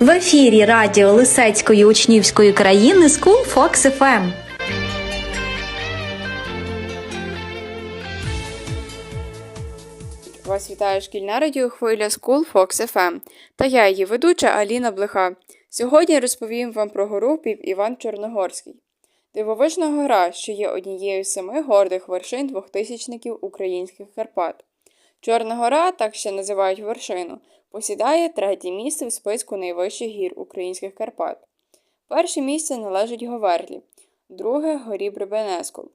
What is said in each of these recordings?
В ефірі радіо Лисецької учнівської країни School Fox FM. Вас вітає шкільна радіохвиля School Fox FM та я, її ведуча Аліна Блиха. Сьогодні розповім вам про гору Піп Іван Чорногорський. Дивовижна гора, що є однією з семи гордих вершин двохтисячників українських Карпат. Чорна гора, так ще називають вершину, посідає третє місце в списку найвищих гір українських Карпат. Перше місце належить Говерлі, друге горі Бребенескул.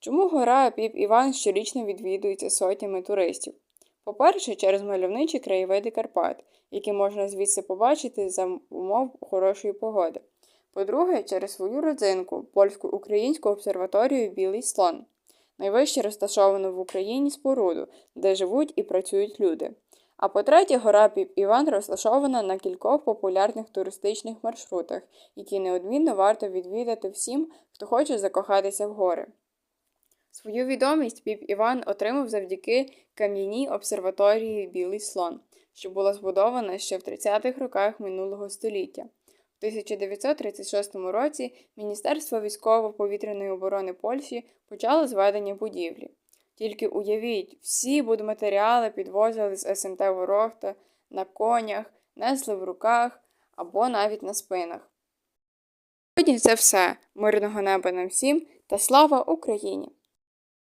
Чому гора Піп Іван щорічно відвідується сотнями туристів? По-перше, через мальовничі краєвиди Карпат, які можна звідси побачити за умов хорошої погоди. По-друге, через свою родзинку польсько-українську обсерваторію Білий слон, найвище розташовану в Україні споруду, де живуть і працюють люди. А по-третє, гора Піп Іван розташована на кількох популярних туристичних маршрутах, які неодмінно варто відвідати всім, хто хоче закохатися в гори. Свою відомість Піп Іван отримав завдяки кам'яній обсерваторії Білий слон, що була збудована ще в 30-х роках минулого століття. У 1936 році Міністерство військово-повітряної оборони Польщі почало зведення будівлі. Тільки уявіть, всі будматеріали підвозили з СМТ Ворохта на конях, несли в руках або навіть на спинах. Сьогодні це все. Мирного неба нам всім та слава Україні!